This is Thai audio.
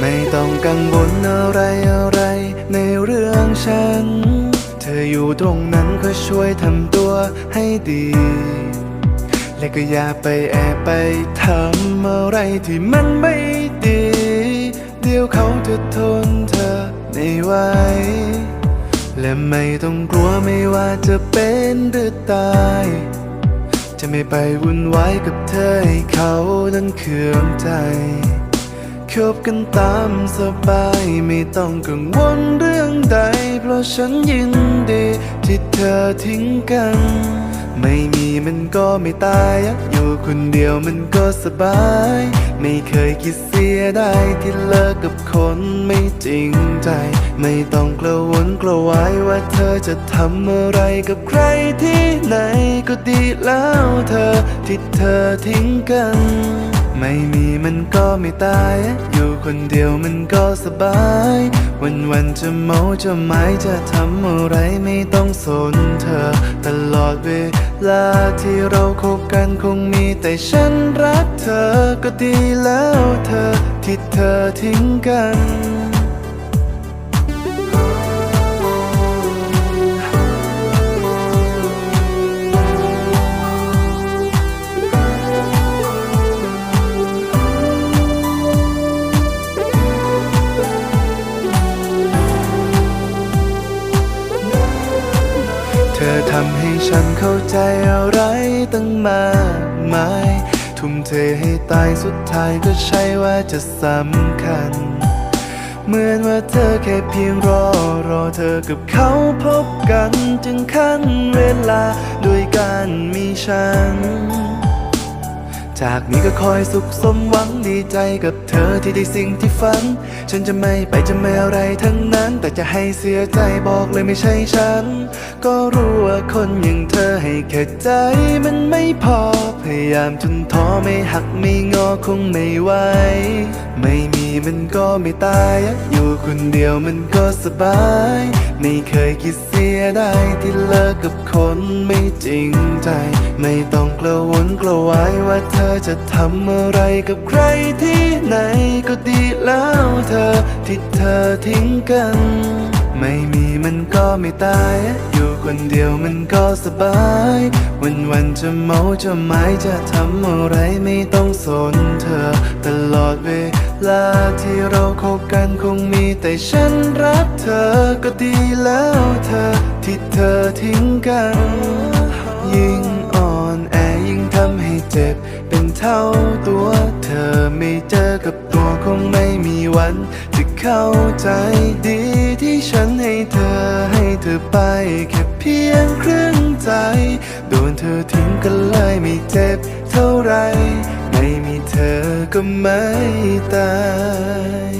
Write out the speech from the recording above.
ไม่ต้องกังวลอะไรอะไรในเรื่องฉัน เธออยู่ตรงนั้นก็ช่วยทำตัวให้ดี และก็อย่าไปแอบไปทำอะไรที่มันไม่ดี เดี๋ยวเขาจะทนเธอไม่ไหวและไม่ต้องกลัวไม่ว่าจะเป็นหรือตาย จะไม่ไปวุ่นวายกับเธอให้เขานั้นเคืองใจ คบกันตามสบายไม่ต้องกังวลเรื่องใด เพราะฉันยินดี ที่เธอทิ้งกัน ไม่มีมันก็ไม่ตาย อยู่คนเดียวมันก็สบาย ไม่เคยคิดเสียได้ที่เลิกกับคนไม่จริงใจ ไม่ต้องกระวนกระวายว่าเธอจะทำอะไรกับใครที่ไหนก็ดีแล้วเธอที่เธอทิ้งกัน ไม่มีมันก็ไม่ตาย อยู่คนเดียวมันก็สบาย วันวันๆจะเมาจะหมายจะทำอะไรไม่ต้องสนเธอ ตลอดเวลาที่เราคบกันคงมีแต่ฉันรักเธอก็ดีแล้วเธอที่เธอทิ้งกัน อทำให้ฉันเข้าใจอะไรตั้งมากมาย ทุ่มเทให้ตายสุดท้ายก็ใช่ว่าจะสำคัญ เหมือนว่าเธอแค่เพียงรอ รอเธอกับเขาพบกัน จึงขั้นเวลาด้วยการมีฉัน จากนี้ก็คอยสุขสมหวังดีใจกับเธอที่ได้สิ่งที่ฝัน ฉันจะไม่ไปจะไม่อะไรทั้งนั้น แต่จะให้เสียใจบอกเลยไม่ใช่ฉัน ก็รู้ว่าคนอย่างเธอให้แค่ใจมันไม่พอ พยายามจนท้อไม่หักไม่งอคงไม่ไหวไม่มีมันก็ไม่ตายอะอยู่คนเดียวมันก็สบาย ไม่เคยคิดเสียได้ที่เลิกกับคนไม่จริงใจ ไม่ต้องกระวนกระวายว่าเธออจะทำอะไรกับใครที่ไหนก็ดีแล้วเธอ ที่เธอทิ้งกัน ไม่มีมันก็ไม่ตาย อยู่คนเดียวมันก็สบาย วันวันๆจะเมาจะหมายจะทำอะไรไม่ต้องสนเธอ ตลอดเวลาที่เราคบกันคงมีแต่ฉันรักเธอก็ดีแล้วเธอ ที่เธอทิ้งกัน ยิ่ง เจ็บ เป็นเท่าตัวเธอไม่เจอกับตัวคงไม่มีวันจะเข้าใจดีที่ฉันให้เธอให้เธอไปแค่เพียงครึ่งใจ โดนเธอทิ้งกันเลยไม่เจ็บเท่าไร ไม่มีเธอก็ไม่ตาย